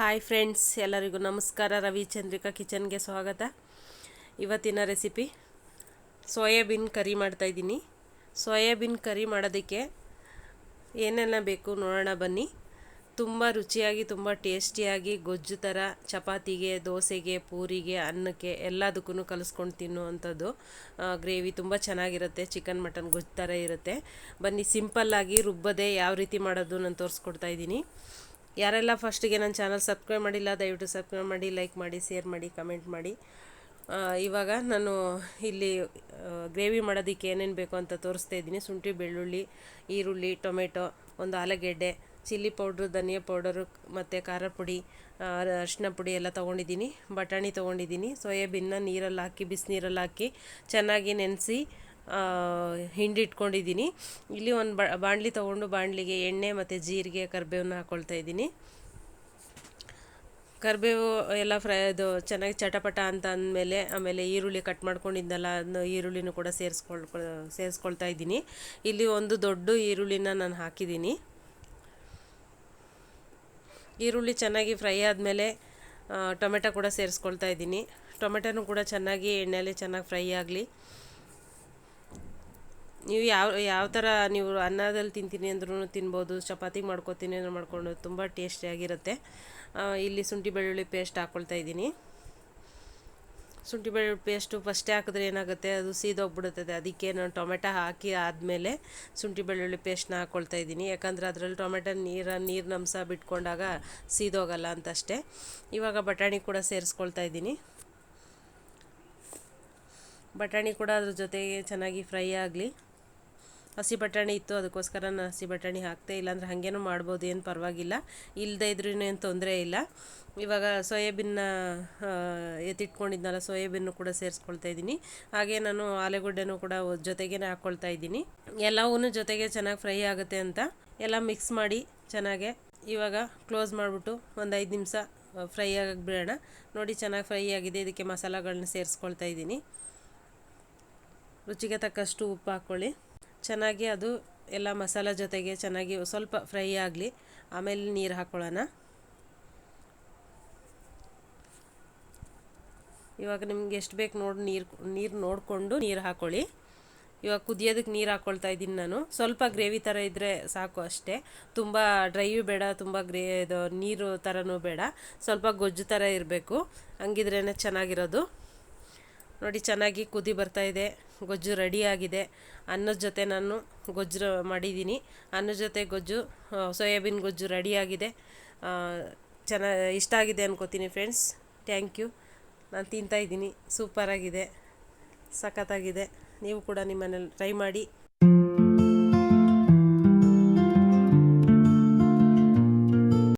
Hi friends ಎಲ್ಲರಿಗೂ ನಮಸ್ಕಾರ. ರವಿಚಂದ್ರಿಕಾ ಕಿಚನ್ಗೆ ಸ್ವಾಗತ. ಇವತ್ತಿನ ರೆಸಿಪಿ ಸೋಯಾಬೀನ್ ಕರಿ ಮಾಡ್ತಾಯಿದ್ದೀನಿ ಸೋಯಾಬೀನ್ ಕರಿ ಮಾಡೋದಕ್ಕೆ ಏನೆಲ್ಲ ಬೇಕು ನೋಡೋಣ, ಬನ್ನಿ. ತುಂಬ ರುಚಿಯಾಗಿ, ತುಂಬ ಟೇಸ್ಟಿಯಾಗಿ ಗೊಜ್ಜು ಥರ, ಚಪಾತಿಗೆ, ದೋಸೆಗೆ, ಪೂರಿಗೆ, ಅನ್ನಕ್ಕೆ ಎಲ್ಲದಕ್ಕೂ ಕಲಿಸ್ಕೊಂಡು ತಿನ್ನುವಂಥದ್ದು. ಗ್ರೇವಿ ತುಂಬ ಚೆನ್ನಾಗಿರುತ್ತೆ, ಚಿಕನ್, ಮಟನ್ ಗೊಜ್ಜು ಥರ ಇರುತ್ತೆ. ಬನ್ನಿ, ಸಿಂಪಲ್ಲಾಗಿ ರುಬ್ಬದೆ ಯಾವ ರೀತಿ ಮಾಡೋದು ನಾನು ತೋರಿಸ್ಕೊಡ್ತಾ ಇದ್ದೀನಿ. ಯಾರೆಲ್ಲ ಫಸ್ಟಿಗೆ ನನ್ನ ಚಾನಲ್ ಸಬ್ಸ್ಕ್ರೈಬ್ ಮಾಡಿಲ್ಲ, ದಯವಿಟ್ಟು ಸಬ್ಸ್ಕ್ರೈಬ್ ಮಾಡಿ ಲೈಕ್ ಮಾಡಿ ಶೇರ್ ಮಾಡಿ ಕಮೆಂಟ್ ಮಾಡಿ. ಇವಾಗ ನಾನು ಇಲ್ಲಿ ಗ್ರೇವಿ ಮಾಡೋದಕ್ಕೆ ಏನೇನು ಬೇಕು ಅಂತ ತೋರಿಸ್ತಾ ಇದ್ದೀನಿ. ಶುಂಠಿ, ಬೆಳ್ಳುಳ್ಳಿ, ಈರುಳ್ಳಿ, ಟೊಮೆಟೊ, ಒಂದು ಆಲೂಗೆಡ್ಡೆ, ಚಿಲ್ಲಿ ಪೌಡ್ರು, ಧನಿಯಾ ಪೌಡರು, ಮತ್ತು ಖಾರ ಪುಡಿ ಅರಿಶಿನ ಪುಡಿ ಎಲ್ಲ ತೊಗೊಂಡಿದ್ದೀನಿ. ಬಟಾಣಿ ತೊಗೊಂಡಿದ್ದೀನಿ. ಸೋಯಾಬೀನ್ನ ನೀರಲ್ಲಿ ಹಾಕಿ, ಬಿಸಿನೀರಲ್ಲಿ ಹಾಕಿ ಚೆನ್ನಾಗಿ ನೆನೆಸಿ ಹಿಂಡಿ ಇಟ್ಕೊಂಡಿದ್ದೀನಿ ಇಲ್ಲಿ ಒಂದು ಬಾಣಲಿ ತೊಗೊಂಡು ಬಾಣಲಿಗೆ ಎಣ್ಣೆ ಮತ್ತು ಜೀರಿಗೆ ಕರಿಬೇವನ್ನ ಹಾಕ್ಕೊಳ್ತಾ ಇದ್ದೀನಿ. ಕರಿಬೇವು ಎಲ್ಲ ಫ್ರೈ ಅದು ಚೆನ್ನಾಗಿ ಚಟಪಟ ಅಂತ ಅಂದಮೇಲೆ, ಆಮೇಲೆ ಈರುಳ್ಳಿ ಕಟ್ ಮಾಡ್ಕೊಂಡಿದ್ದಲ್ಲ ಅದನ್ನ ಈರುಳ್ಳಿನೂ ಕೂಡ ಸೇರಿಸ್ಕೊಳ್ ಸೇರಿಸ್ಕೊಳ್ತಾ ಇದ್ದೀನಿ. ಇಲ್ಲಿ ಒಂದು ದೊಡ್ಡ ಈರುಳ್ಳಿನ ನಾನು ಹಾಕಿದ್ದೀನಿ. ಈರುಳ್ಳಿ ಚೆನ್ನಾಗಿ ಫ್ರೈ ಆದಮೇಲೆ ಟೊಮೆಟೊ ಕೂಡ ಸೇರಿಸ್ಕೊಳ್ತಾ ಇದ್ದೀನಿ. ಟೊಮೆಟೊನೂ ಕೂಡ ಚೆನ್ನಾಗಿ ಎಣ್ಣೆಯಲ್ಲಿ ಚೆನ್ನಾಗಿ ಫ್ರೈ ಆಗಲಿ. ನೀವು ಯಾವ ಯಾವ ಥರ ನೀವು ಅನ್ನದಲ್ಲಿ ತಿಂತೀನಿ ಅಂದ್ರೂ ತಿನ್ಬೋದು, ಚಪಾತಿ ಮಾಡ್ಕೊತೀನಿ ಅಂದ್ರೆ ಮಾಡ್ಕೊಂಡು ತುಂಬ ಟೇಸ್ಟಿಯಾಗಿರುತ್ತೆ ಇಲ್ಲಿ ಶುಂಠಿ ಬೆಳ್ಳುಳ್ಳಿ ಪೇಸ್ಟ್ ಹಾಕ್ಕೊಳ್ತಾ ಇದ್ದೀನಿ. ಶುಂಠಿ ಬೆಳ್ಳುಳ್ಳಿ ಪೇಸ್ಟು ಫಸ್ಟೇ ಹಾಕಿದ್ರೆ ಏನಾಗುತ್ತೆ, ಅದು ಸೀದೋಗ್ಬಿಡುತ್ತದೆ ಅದಕ್ಕೆ ನಾನು ಟೊಮೆಟೊ ಹಾಕಿ ಆದಮೇಲೆ ಶುಂಠಿ ಬೆಳ್ಳುಳ್ಳಿ ಪೇಸ್ಟ್ನ ಹಾಕ್ಕೊಳ್ತಾ ಇದ್ದೀನಿ. ಯಾಕಂದರೆ ಅದರಲ್ಲಿ ಟೊಮೆಟೊ ನೀರ ನೀರಿನ ಅಂಶ ಬಿಟ್ಕೊಂಡಾಗ ಸೀದೋಗಲ್ಲ ಅಂತಷ್ಟೇ. ಇವಾಗ ಬಟಾಣಿ ಕೂಡ ಸೇರಿಸ್ಕೊಳ್ತಾ ಇದ್ದೀನಿ. ಬಟಾಣಿ ಕೂಡ ಅದ್ರ ಜೊತೆಗೆ ಚೆನ್ನಾಗಿ ಫ್ರೈ ಆಗಲಿ. ಹಸಿ ಬಟಾಣಿ ಇತ್ತು, ಅದಕ್ಕೋಸ್ಕರ ನಾನು ಹಸಿ ಬಟಾಣಿ ಹಾಕ್ತೆ. ಇಲ್ಲಾಂದ್ರೆ ಹಾಗೇನೂ ಮಾಡ್ಬೋದು, ಏನು ಪರವಾಗಿಲ್ಲ. ಇಲ್ಲದೇ ಇದ್ರೂ ಏನು ತೊಂದರೆ ಇಲ್ಲ. ಇವಾಗ ಸೋಯಾಬೀನ್ನ ಎತ್ತಿಟ್ಕೊಂಡಿದ್ನಲ್ಲ ಸೋಯಾಬೀನು ಕೂಡ ಸೇರಿಸ್ಕೊಳ್ತಾ ಇದ್ದೀನಿ. ಹಾಗೆ ನಾನು ಆಲೂಗಡ್ಡೆನೂ ಕೂಡ ಜೊತೆಗೇ ಹಾಕ್ಕೊಳ್ತಾ ಇದ್ದೀನಿ. ಎಲ್ಲವೂ ಜೊತೆಗೆ ಚೆನ್ನಾಗಿ ಫ್ರೈ ಆಗುತ್ತೆ ಅಂತ ಎಲ್ಲ ಮಿಕ್ಸ್ ಮಾಡಿ ಚೆನ್ನಾಗೆ ಇವಾಗ ಕ್ಲೋಸ್ ಮಾಡಿಬಿಟ್ಟು ಒಂದು ಐದು ನಿಮಿಷ ಫ್ರೈ ಆಗಕ್ಕೆ ಬಿಡೋಣ. ನೋಡಿ ಚೆನ್ನಾಗಿ ಫ್ರೈ ಆಗಿದೆ. ಇದಕ್ಕೆ ಮಸಾಲಗಳನ್ನ ಸೇರಿಸ್ಕೊಳ್ತಾ ಇದ್ದೀನಿ. ರುಚಿಗೆ ತಕ್ಕಷ್ಟು ಉಪ್ಪು ಹಾಕ್ಕೊಳ್ಳಿ ಚೆನ್ನಾಗಿ ಅದು ಎಲ್ಲ ಮಸಾಲ ಜೊತೆಗೆ ಚೆನ್ನಾಗಿ ಸ್ವಲ್ಪ ಫ್ರೈ ಆಗಲಿ, ಆಮೇಲೆ ನೀರು ಹಾಕ್ಕೊಳ್ಳೋಣ ಇವಾಗ ನಿಮ್ಗೆ ಎಷ್ಟು ಬೇಕು ನೋಡಿ ನೀರು ನೀರು ನೋಡಿಕೊಂಡು ನೀರು ಹಾಕ್ಕೊಳ್ಳಿ ಇವಾಗ ಕುದಿಯೋದಕ್ಕೆ ನೀರು ಹಾಕ್ಕೊಳ್ತಾ ಇದ್ದೀನಿ ನಾನು. ಸ್ವಲ್ಪ ಗ್ರೇವಿ ಥರ ಇದ್ದರೆ ಸಾಕು ಅಷ್ಟೇ. ತುಂಬ ಡ್ರೈಯೂ ಬೇಡ, ತುಂಬ ಗ್ರೇ, ಇದು ನೀರು ಥರನೂ ಬೇಡ. ಸ್ವಲ್ಪ ಗೊಜ್ಜು ಥರ ಇರಬೇಕು. ಹಂಗಿದ್ರೇ ಚೆನ್ನಾಗಿರೋದು. ನೋಡಿ, ಚೆನ್ನಾಗಿ ಕುದಿ ಬರ್ತಾ ಇದೆ. ಗೊಜ್ಜು ರೆಡಿಯಾಗಿದೆ ಅನ್ನದ ಜೊತೆ ನಾನು ಗೊಜ್ಜು ಮಾಡಿದ್ದೀನಿ. ಅನ್ನದ ಜೊತೆ ಗೊಜ್ಜು ಸೋಯಾಬೀನ್ ಗೊಜ್ಜು ರೆಡಿಯಾಗಿದೆ ಚೆನ್ನಾ, ಇಷ್ಟ ಆಗಿದೆ ಅನ್ಕೋತೀನಿ ಫ್ರೆಂಡ್ಸ್ ಥ್ಯಾಂಕ್ ಯು ನಾನು ತಿಂತಾಯಿದ್ದೀನಿ ಸೂಪರಾಗಿದೆ ಸಖತ್ತಾಗಿದೆ. ನೀವು ಕೂಡ ನಿಮ್ಮನೇಲಿ ಟ್ರೈ ಮಾಡಿ.